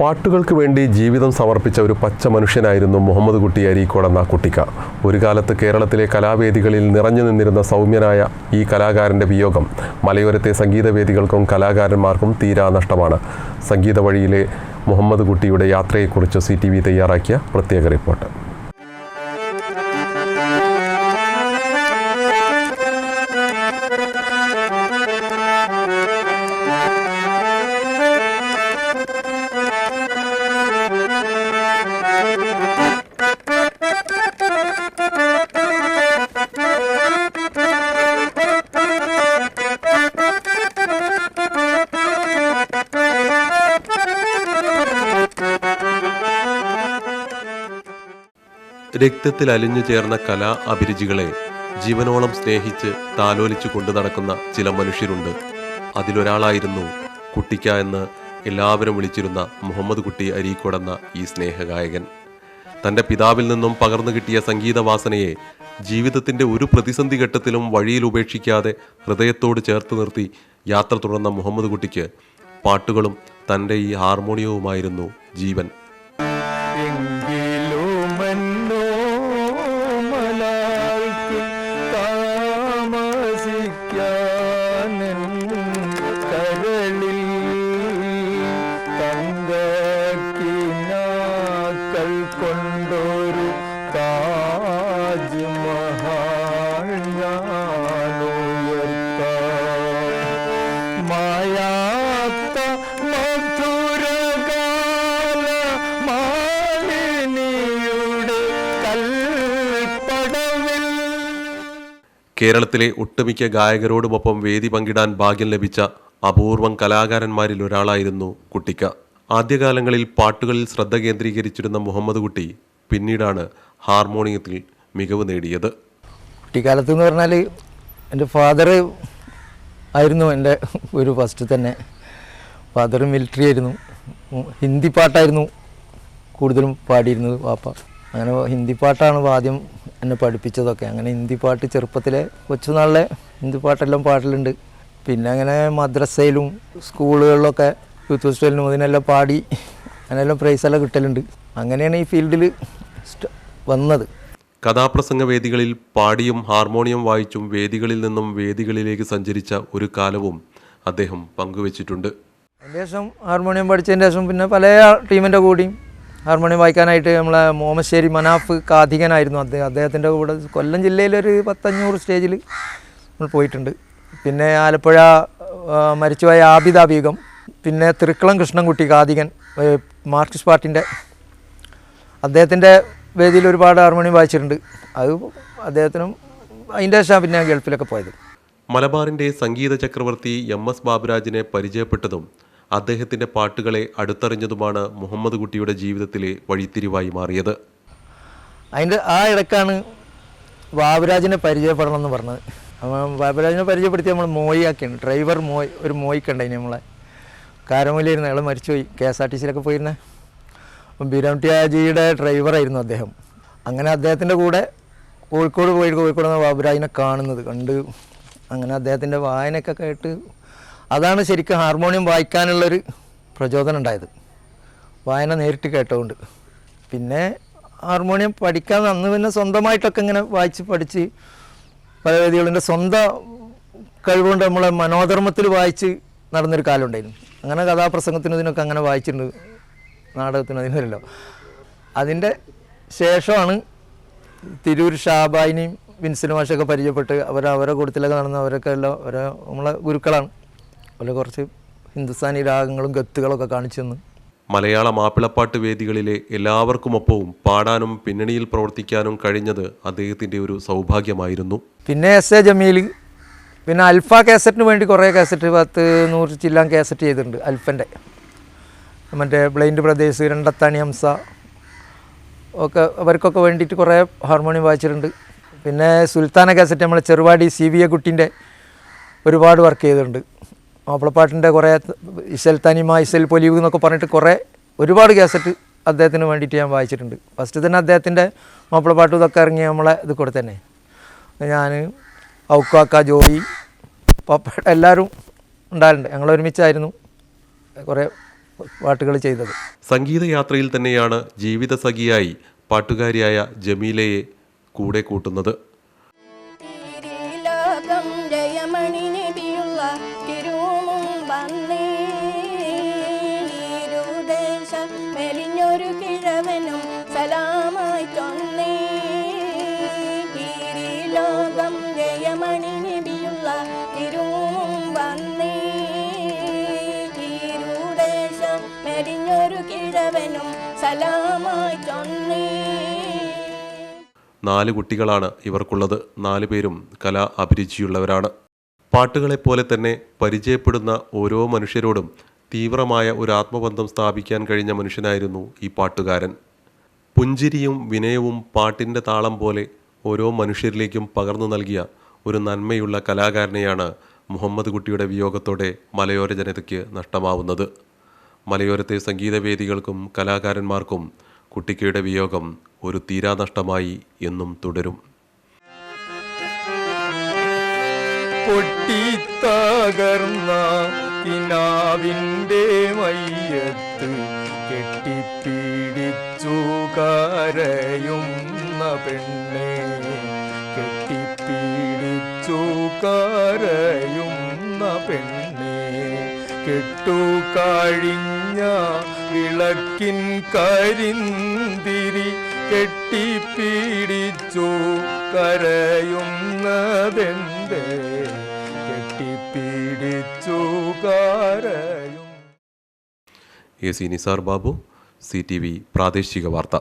പാട്ടുകൾക്ക് വേണ്ടി ജീവിതം സമർപ്പിച്ച ഒരു പച്ച മനുഷ്യനായിരുന്നു മുഹമ്മദ് കുട്ടി അരീക്കോട് എന്ന കുട്ടിക്ക. ഒരു കാലത്ത് കേരളത്തിലെ കലാവേദികളിൽ നിറഞ്ഞു നിന്നിരുന്ന സൗമ്യനായ ഈ കലാകാരന്റെ വിയോഗം മലയോരത്തെ സംഗീതവേദികൾക്കും കലാകാരന്മാർക്കും തീരാ നഷ്ടമാണ്. സംഗീത വഴിയിലെ മുഹമ്മദ് കുട്ടിയുടെ യാത്രയെക്കുറിച്ച് സി ടി വി തയ്യാറാക്കിയ പ്രത്യേക റിപ്പോർട്ട്. രക്തത്തിൽ അലിഞ്ഞു ചേർന്ന കലാ അഭിരുചികളെ ജീവനോളം സ്നേഹിച്ച് താലോലിച്ചു കൊണ്ടു നടക്കുന്ന ചില മനുഷ്യരുണ്ട്. അതിലൊരാളായിരുന്നു കുട്ടിക്ക എന്ന് എല്ലാവരും വിളിച്ചിരുന്ന മുഹമ്മദ് കുട്ടി അരീക്കോടെന്ന ഈ സ്നേഹഗായകൻ. തന്റെ പിതാവിൽ നിന്നും പകർന്നു കിട്ടിയ സംഗീതവാസനയെ ജീവിതത്തിന്റെ ഒരു പ്രതിസന്ധി ഘട്ടത്തിലും വഴിയിൽ ഉപേക്ഷിക്കാതെ ഹൃദയത്തോട് ചേർത്ത് നിർത്തി യാത്ര തുടർന്ന മുഹമ്മദ് കുട്ടിക്ക് പാട്ടുകളും തന്റെ ഈ ഹാർമോണിയവുമായിരുന്നു ജീവൻ. കേരളത്തിലെ ഒട്ടുമിക്ക ഗായകരോടുമൊപ്പം വേദി പങ്കിടാൻ ഭാഗ്യം ലഭിച്ച അപൂർവം കലാകാരന്മാരിൽ ഒരാളായിരുന്നു കുട്ടിക്ക. ആദ്യകാലങ്ങളിൽ പാട്ടുകളിൽ ശ്രദ്ധ കേന്ദ്രീകരിച്ചിരുന്ന മുഹമ്മദ് കുട്ടി പിന്നീടാണ് ഹാർമോണിയത്തിൽ മികവ് നേടിയത്. കുട്ടിക്കാലത്ത് എന്ന് പറഞ്ഞാൽ എന്റെ ഫാദർ ആയിരുന്നു എന്റെ ഒരു ഫസ്റ്റ് തന്നെ. ഫാദർ മിലിറ്ററി ആയിരുന്നു. ഹിന്ദി പാട്ടായിരുന്നു കൂടുതലും പാടിയിരുന്നത് വാപ്പ അങ്ങനെ ഹിന്ദി പാട്ടാണ് ആദ്യം എന്നെ പഠിപ്പിച്ചതൊക്കെ. അങ്ങനെ ഹിന്ദി പാട്ട് ചെറുപ്പത്തിലെ കൊച്ചുനാളിലെ ഹിന്ദി പാട്ടെല്ലാം പാട്ടിലുണ്ട് പിന്നെ അങ്ങനെ മദ്രസയിലും സ്കൂളുകളിലൊക്കെ യൂത്ത് ഫെസ്റ്റിവലിനും അതിനെല്ലാം പാടി അങ്ങനെല്ലാം പ്രൈസെല്ലാം കിട്ടലുണ്ട്. അങ്ങനെയാണ് ഈ ഫീൽഡിൽ വന്നത്. കഥാപ്രസംഗ വേദികളിൽ പാടിയും ഹാർമോണിയം വായിച്ചും വേദികളിൽ നിന്നും വേദികളിലേക്ക് സഞ്ചരിച്ച ഒരു കാലവും അദ്ദേഹം പങ്കുവച്ചിട്ടുണ്ട്. അതിന് ശേഷം ഹാർമോണിയം പഠിച്ചതിന് ശേഷം പിന്നെ പല ടീമിന്റെ കൂടിയും ഹാർമോണിയം വായിക്കാനായിട്ട് നമ്മളെ മോമശ്ശേരി മനാഫ് കാഥികനായിരുന്നു അദ്ദേഹം. അദ്ദേഹത്തിന്റെ കൂടെ കൊല്ലം ജില്ലയിലൊരു പത്തഞ്ഞൂറ് സ്റ്റേജിൽ നമ്മൾ പോയിട്ടുണ്ട്. പിന്നെ ആലപ്പുഴ മരിച്ചുപോയ ആബിദ ബീഗം പിന്നെ തൃക്കുളം കൃഷ്ണൻകുട്ടി കാതികൻ മാർക്സിസ്റ്റ് പാർട്ടിന്റെ അദ്ദേഹത്തിന്റെ വേദിയിൽ ഒരുപാട് ഹാർമോണിയം വായിച്ചിട്ടുണ്ട്. അത് അദ്ദേഹത്തിനും അതിന്റെ ശേഷം പിന്നെ ഗൾഫിലൊക്കെ പോയത്. മലബാറിന്റെ സംഗീത ചക്രവർത്തി എം എസ് ബാബുരാജിനെ പരിചയപ്പെട്ടതും അദ്ദേഹത്തിന്റെ പാട്ടുകളെ അടുത്തറിഞ്ഞതുമാണ് മുഹമ്മദ് കുട്ടിയുടെ ജീവിതത്തിലെ വഴിത്തിരിവായി മാറിയത്. അതിന്റെ ആ ഇടക്കാണ് ബാബുരാജിനെ പരിചയപ്പെടണം എന്ന് പറഞ്ഞത്. അപ്പം ബാബുരാജിനെ പരിചയപ്പെടുത്തി നമ്മൾ മോയിയാക്കിയാണ് ഡ്രൈവർ മോയ് ഒരു മോയിക്കുണ്ടായിന് നമ്മളെ. കാരമൂലിയായിരുന്നു. അയാൾ മരിച്ചുപോയി. കെ എസ് ആർ ടി സിയിലൊക്കെ പോയിരുന്നേ. അപ്പം ബിരാം ടിയാജിയുടെ ഡ്രൈവറായിരുന്നു അദ്ദേഹം. അങ്ങനെ അദ്ദേഹത്തിന്റെ കൂടെ കോഴിക്കോട് പോയി കോഴിക്കോട് ബാബുരാജിനെ കാണുന്നത് കണ്ട് അങ്ങനെ അദ്ദേഹത്തിന്റെ വായനയൊക്കെ കേട്ട് അതാണ് ശരിക്കും ഹാർമോണിയം വായിക്കാനുള്ളൊരു പ്രചോദനം ഉണ്ടായത്. വായന നേരിട്ട് കേട്ടതുകൊണ്ട്. പിന്നെ ഹാർമോണിയം പഠിക്കാൻ അന്ന് പിന്നെ സ്വന്തമായിട്ടൊക്കെ ഇങ്ങനെ വായിച്ച് പഠിച്ച് പല വേദികളിന്റെ സ്വന്തം കഴിവുകൊണ്ട് നമ്മളെ മനോധർമ്മത്തിൽ വായിച്ച് നടന്നൊരു കാലമുണ്ടായിരുന്നു അങ്ങനെ കഥാപ്രസംഗത്തിനും ഇതിനൊക്കെ അങ്ങനെ വായിച്ചിട്ടുണ്ട്. നാടകത്തിന് അതിനല്ലോ അതിന്റെ ശേഷമാണ് തിരൂർ ഷാബായിനെയും വിൻസിനുമാഷൊക്കെ പരിചയപ്പെട്ട് അവർ അവരെ കൂട്ടത്തിലൊക്കെ നടന്ന അവരൊക്കെ എല്ലാം അവരെ നമ്മളെ ഗുരുക്കളാണ്. അതുപോലെ കുറച്ച് ഹിന്ദുസ്ഥാനി രാഗങ്ങളും ഗത്തുകളൊക്കെ കാണിച്ചു തന്നു. മലയാള മാപ്പിളപ്പാട്ട് വേദികളിലെ എല്ലാവർക്കുമൊപ്പവും പാടാനും പിന്നണിയിൽ പ്രവർത്തിക്കാനും കഴിഞ്ഞത് അദ്ദേഹത്തിന്റെ ഒരു സൗഭാഗ്യമായിരുന്നു. പിന്നെ എസ് എ ജമീൽ പിന്നെ അൽഫ കാസറ്റിന് വേണ്ടി കുറേ കാസറ്റ് പത്ത് നൂറ് ചില്ലാൻ കാസറ്റ് ചെയ്തിട്ടുണ്ട് അൽഫന്റെ. മറ്റേ ബ്ലൈൻഡ് പ്രദേശ് രണ്ടത്താണി ഹംസ ഒക്കെ അവർക്കൊക്കെ വേണ്ടിയിട്ട് കുറേ ഹാർമോണിയം വായിച്ചിട്ടുണ്ട്. പിന്നെ സുൽത്താന കാസറ്റ് നമ്മളെ ചെറുവാടി സി വി എ കുട്ടീന്റെ ഒരുപാട് വർക്ക് ചെയ്തിട്ടുണ്ട്. മാപ്പിളപ്പാട്ടിന്റെ കുറേ ഇസൽ തനിമ ഇസൽ പൊലിവ് എന്നൊക്കെ പറഞ്ഞിട്ട് കുറേ ഒരുപാട് കാസറ്റ് അദ്ദേഹത്തിന് വേണ്ടിയിട്ട് ഞാൻ വായിച്ചിട്ടുണ്ട്. ഫസ്റ്റ് തന്നെ അദ്ദേഹത്തിന്റെ മാപ്പിളപ്പാട്ടും ഇതൊക്കെ ഇറങ്ങി നമ്മളെ ഇത് കൂടെ തന്നെ. ഞാൻ ഔക്കാക്ക ജോയി പപ്പ എല്ലാവരും ഉണ്ടായിട്ടുണ്ട്. ഞങ്ങൾ ഒരുമിച്ചായിരുന്നു കുറേ പാട്ടുകൾ ചെയ്തത്. സംഗീതയാത്രയിൽ തന്നെയാണ് ജീവിത സഖിയായി പാട്ടുകാരിയായ ജമീലയെ കൂടെ കൂട്ടുന്നത്. നാല് കുട്ടികളാണ് ഇവർക്കുള്ളത്. നാലു പേരും കലാ അഭിരുചിയുള്ളവരാണ്. പാട്ടുകളെപ്പോലെ തന്നെ പരിചയപ്പെടുന്ന ഓരോ മനുഷ്യരോടും തീവ്രമായ ഒരു ആത്മബന്ധം സ്ഥാപിക്കാൻ കഴിഞ്ഞ മനുഷ്യനായിരുന്നു ഈ പാട്ടുകാരൻ. പുഞ്ചിരിയും വിനയവും പാട്ടിന്റെ താളം പോലെ ഓരോ മനുഷ്യരിലേക്കും പകർന്നു നൽകിയ ഒരു നന്മയുള്ള കലാകാരനെയാണ് മുഹമ്മദ് കുട്ടിയുടെ വിയോഗത്തോടെ മലയോര ജനതയ്ക്ക് നഷ്ടമാവുന്നത്. മലയോരത്തെ സംഗീതവേദികൾക്കും കലാകാരന്മാർക്കും കുട്ടിക്കയുടെ വിയോഗം ഒരു തീരാനഷ്ടമായി എന്നും തുടരും. പൊട്ടിത്തകർന്ന മയ്യത്ത് കെട്ടിപ്പിടിച്ചു കരയുന്ന പെണ്ണെ കെട്ടിപ്പിടിച്ചു കരയുന്ന പെണ്ണെ കെട്ടുകഴിഞ്ഞ വിളക്കിൻ കരിന്തിരി കെട്ടിപ്പിടിച്ചു. കരയുന്നതെന്തേ? കെട്ടിപ്പിടിച്ചു കരയും A C Nisar Babu C T V പ്രാദേശിക വാർത്ത.